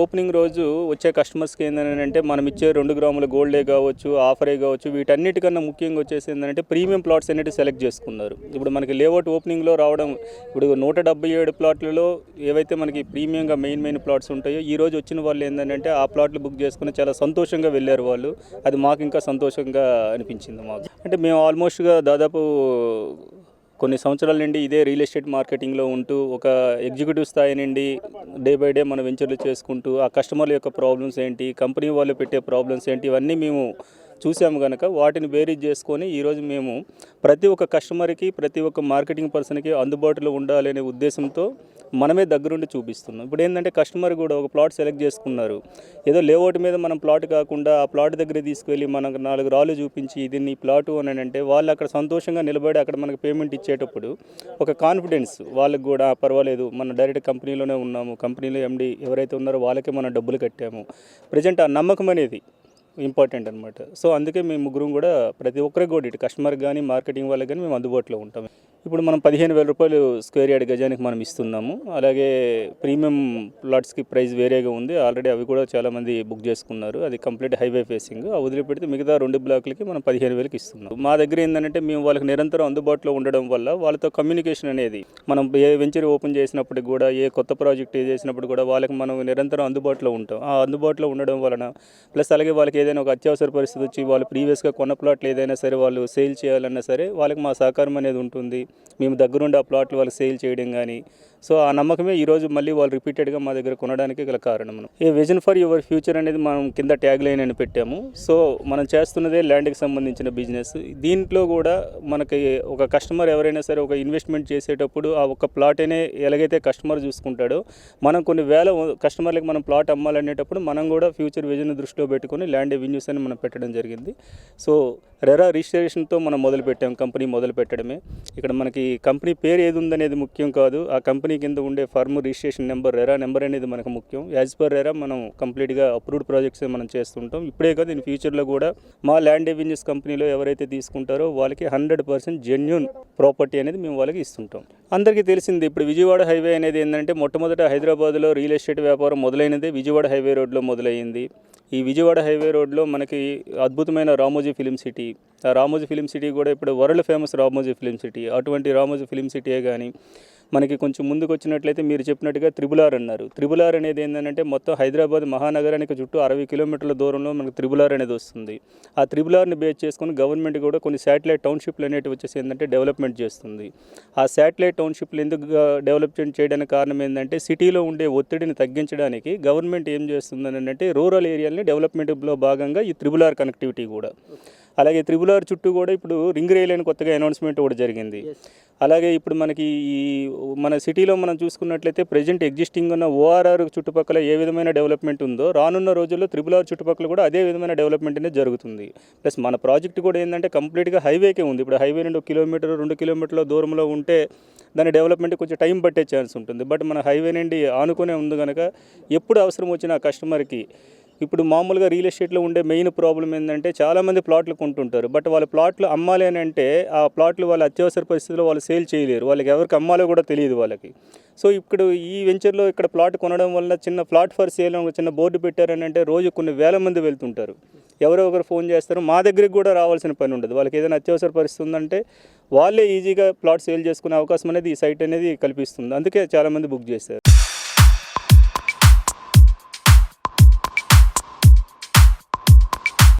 Opening రోజు వచ్చే కస్టమర్స్కి ఏంటంటే మనం ఇచ్చే రెండు గ్రాముల గోల్డే కావచ్చు ఆఫరే కావచ్చు వీటన్నిటికన్నా ముఖ్యంగా వచ్చేసి ఏంటంటే ప్రీమియం ప్లాట్స్ అనేవి సెలెక్ట్ చేసుకున్నారు. ఇప్పుడు మనకి లేఅవుట్ ఓపెనింగ్లో రావడం ఇప్పుడు నూట డెబ్బై ఏడు ప్లాట్లలో ఏవైతే మనకి ప్రీమియంగా మెయిన్ మెయిన్ ప్లాట్స్ ఉంటాయో ఈ రోజు వచ్చిన వాళ్ళు ఏంటంటే ఆ ప్లాట్లు బుక్ చేసుకుని చాలా సంతోషంగా వెళ్ళారు వాళ్ళు. అది మాకు ఇంకా సంతోషంగా అనిపించింది మాకు. అంటే మేము ఆల్మోస్ట్గా దాదాపు కొన్ని సంవత్సరాల నుండి ఇదే రియల్ ఎస్టేట్ మార్కెటింగ్లో ఉంటూ ఒక ఎగ్జిక్యూటివ్ స్థాయి నుండి డే బై డే మన వెంచర్లు చేసుకుంటూ ఆ కస్టమర్ల యొక్క ప్రాబ్లమ్స్ ఏంటి కంపెనీ వాళ్ళు పెట్టే ప్రాబ్లమ్స్ ఏంటి ఇవన్నీ మేము చూసాము కనుక వాటిని బేరీజ్ చేసుకొని ఈరోజు మేము ప్రతి ఒక్క కస్టమర్కి ప్రతి ఒక్క మార్కెటింగ్ పర్సన్కి అందుబాటులో ఉండాలనే ఉద్దేశంతో మనమే దగ్గరుండి చూపిస్తున్నాం. ఇప్పుడు ఏంటంటే కస్టమర్ కూడా ఒక ప్లాట్ సెలెక్ట్ చేసుకున్నారు. ఏదో లేఅవుట్ మీద మనం ప్లాట్ కాకుండా ఆ ప్లాట్ దగ్గర తీసుకెళ్ళి మనకు నాలుగు రాళ్ళు చూపించి ఇది నీ ప్లాటు అని అంటే వాళ్ళు అక్కడ సంతోషంగా నిలబడి అక్కడ మనకు పేమెంట్ ఇచ్చేటప్పుడు ఒక కాన్ఫిడెన్స్ వాళ్ళకి కూడా పర్వాలేదు మనం డైరెక్ట్ కంపెనీలోనే ఉన్నాము కంపెనీలో ఎండి ఎవరైతే ఉన్నారో వాళ్ళకే మనం డబ్బులు కట్టాము. ప్రజెంట్ ఆ నమ్మకం అనేది ఇంపార్టెంట్ అనమాట సో అందుకే మేము ముగ్గురం కూడా ప్రతి ఒక్కరికి కూడా ఇటు కస్టమర్ కానీ మార్కెటింగ్ వాళ్ళకి కానీ మేము అందుబాటులో ఉంటాం. ఇప్పుడు మనం పదిహేను వేల రూపాయలు స్క్వేర్ యార్డ్ గజానికి మనం ఇస్తున్నాము. అలాగే ప్రీమియం ప్లాట్స్కి ప్రైస్ వేరేగా ఉంది. ఆల్రెడీ అవి కూడా చాలామంది బుక్ చేసుకున్నారు. అది కంప్లీట్ హైవే ఫేసింగ్. ఆ వదిలిపెడితే మిగతా రెండు బ్లాక్లకి మనం పదిహేను వేలకి ఇస్తున్నాం. మా దగ్గర ఏంటంటే మేము వాళ్ళకి నిరంతరం అందుబాటులో ఉండడం వల్ల వాళ్ళతో కమ్యూనికేషన్ అనేది మనం ఏ వెంచర్ ఓపెన్ చేసినప్పటికి కూడా ఏ కొత్త ప్రాజెక్ట్ చేసినప్పుడు కూడా వాళ్ళకి మనం నిరంతరం అందుబాటులో ఉంటాం. ఆ అందుబాటులో ఉండడం వలన ప్లస్ అలాగే వాళ్ళకి ఏదైనా ఒక అత్యవసర పరిస్థితి వచ్చి వాళ్ళు ప్రీవియస్గా కొన్న ప్లాట్లు ఏదైనా సరే వాళ్ళు సేల్ చేయాలన్నా సరే వాళ్ళకి మా సహకారం అనేది ఉంటుంది. మేము దగ్గరుండి ఆ ప్లాట్లు వాళ్ళకి సేల్ చేయడం కానీ సో ఆ నమ్మకమే ఈరోజు మళ్ళీ వాళ్ళు రిపీటెడ్గా మా దగ్గర కొనడానికి గల కారణం a vision for your future అనేది మనం కింద ట్యాగ్ లైన్ అని పెట్టాము. సో మనం చేస్తున్నదే ల్యాండ్కి సంబంధించిన బిజినెస్ దీంట్లో కూడా మనకి ఒక కస్టమర్ ఎవరైనా సరే ఒక ఇన్వెస్ట్మెంట్ చేసేటప్పుడు ఆ ఒక ప్లాట్ అనే ఎలాగైతే కస్టమర్ చూసుకుంటాడో మనం కొన్ని వేల కస్టమర్లకు మనం ప్లాట్ అమ్మాలనేటప్పుడు మనం కూడా ఫ్యూచర్ విజన్ దృష్టిలో పెట్టుకొని ల్యాండ్ ఎవెన్యూస్ అని మనం పెట్టడం జరిగింది. సో రెరా రిజిస్ట్రేషన్తో మనం మొదలు పెట్టాం కంపెనీ మొదలు పెట్టడమే ఇక్కడ మనకి కంపెనీ పేరు ఏది ఉందనేది ముఖ్యం కాదు. ఆ కంపెనీ కింద ఉండే firm registration number RERA number అనేది మనకు ముఖ్యం. యాజ్ పర్ రెరా మనం కంప్లీట్గా అప్రూవ్డ్ ప్రాజెక్ట్స్ మనం చేస్తుంటాం. ఇప్పుడే కాదు ఇన్ ఫ్యూచర్లో కూడా మా ల్యాండ్ ఎవెన్యూస్ కంపెనీలో ఎవరైతే తీసుకుంటారో వాళ్ళకి హండ్రెడ్ పర్సెంట్ జెన్యున్ ప్రాపర్టీ అనేది మేము వాళ్ళకి ఇస్తుంటాం. అందరికీ తెలిసింది ఇప్పుడు విజయవాడ హైవే అనేది ఏంటంటే మొట్టమొదట హైదరాబాద్లో రియల్ ఎస్టేట్ వ్యాపారం మొదలైనదే విజయవాడ హైవే రోడ్లో మొదలైంది ఈ విజయవాడ హైవే రోడ్లో మనకి అద్భుతమైన రామోజీ ఫిలిం సిటీ ఆ రామోజీ ఫిలిం సిటీ కూడా ఇప్పుడు world famous Ramoji film city అటువంటి రామోజీ ఫిలిం సిటీయే కానీ మనకి కొంచెం ముందుకు వచ్చినట్లయితే మీరు చెప్పినట్టుగా త్రిబులార్ అన్నారు. త్రిబులార్ అనేది ఏంటంటే మొత్తం హైదరాబాద్ మహానగరానికి చుట్టూ అరవై కిలోమీటర్ల దూరంలో మనకు త్రిబులార్ అనేది వస్తుంది. ఆ త్రిబులార్ని బేస్ చేసుకొని గవర్నమెంట్ కూడా కొన్ని శాటిలైట్ టౌన్షిప్లు అనేటివి వచ్చేసి ఏంటంటే డెవలప్మెంట్ చేస్తుంది. ఆ శాటిలైట్ టౌన్షిప్లు ఎందుకు డెవలప్మెంట్ చేయడానికి కారణం ఏంటంటే సిటీలో ఉండే ఒత్తిడిని తగ్గించడానికి గవర్నమెంట్ ఏం చేస్తుందని అంటే రూరల్ ఏరియాలని డెవలప్మెంట్లో భాగంగా ఈ త్రిబులార్ కనెక్టివిటీ కూడా. అలాగే త్రిబులార్ చుట్టూ కూడా ఇప్పుడు రింగ్ రైల్ అని కొత్తగా అనౌన్స్మెంట్ కూడా జరిగింది. అలాగే ఇప్పుడు మనకి ఈ మన సిటీలో మనం చూసుకున్నట్లయితే ప్రజెంట్ ఎగ్జిస్టింగ్ ఉన్న ఓఆర్ఆర్ చుట్టుపక్కల ఏ విధమైన డెవలప్మెంట్ ఉందో రానున్న రోజుల్లో త్రిబులార్ చుట్టుపక్కల కూడా అదే విధమైన డెవలప్మెంట్ అనేది జరుగుతుంది. ప్లస్ మన ప్రాజెక్ట్ కూడా ఏంటంటే కంప్లీట్గా హైవేకే ఉంది. ఇప్పుడు హైవే నుండి కిలోమీటర్ రెండు కిలోమీటర్ల దూరంలో ఉంటే దాని డెవలప్మెంట్ కొంచెం టైం పట్టే ఛాన్స్ ఉంటుంది. బట్ మన హైవే నుండి ఆనుకునే ఉంది కనుక ఎప్పుడు అవసరం వచ్చిన కస్టమర్కి ఇప్పుడు మామూలుగా రియల్ ఎస్టేట్లో ఉండే మెయిన్ ప్రాబ్లం ఏంటంటే చాలామంది ప్లాట్లు కొంటుంటారు. బట్ వాళ్ళ ప్లాట్లు అమ్మాలి అని అంటే ఆ ప్లాట్లు వాళ్ళ అత్యవసర పరిస్థితుల్లో వాళ్ళు సేల్ చేయలేరు. వాళ్ళకి ఎవరికి అమ్మాలో కూడా తెలియదు వాళ్ళకి. సో ఇప్పుడు ఈ వెంచర్లో ఇక్కడ ప్లాట్ కొనడం వల్ల చిన్న ప్లాట్ ఫర్ సేల్ చిన్న బోర్డు పెట్టారని అంటే రోజు కొన్ని వేల మంది వెళ్తుంటారు. ఎవరో ఒకరు ఫోన్ చేస్తారు మా దగ్గరికి కూడా రావాల్సిన పని ఉండదు. వాళ్ళకి ఏదైనా అత్యవసర పరిస్థితి ఉందంటే వాళ్ళే ఈజీగా ప్లాట్ సేల్ చేసుకునే అవకాశం అనేది ఈ సైట్ అనేది కల్పిస్తుంది. అందుకే చాలామంది బుక్ చేస్తారు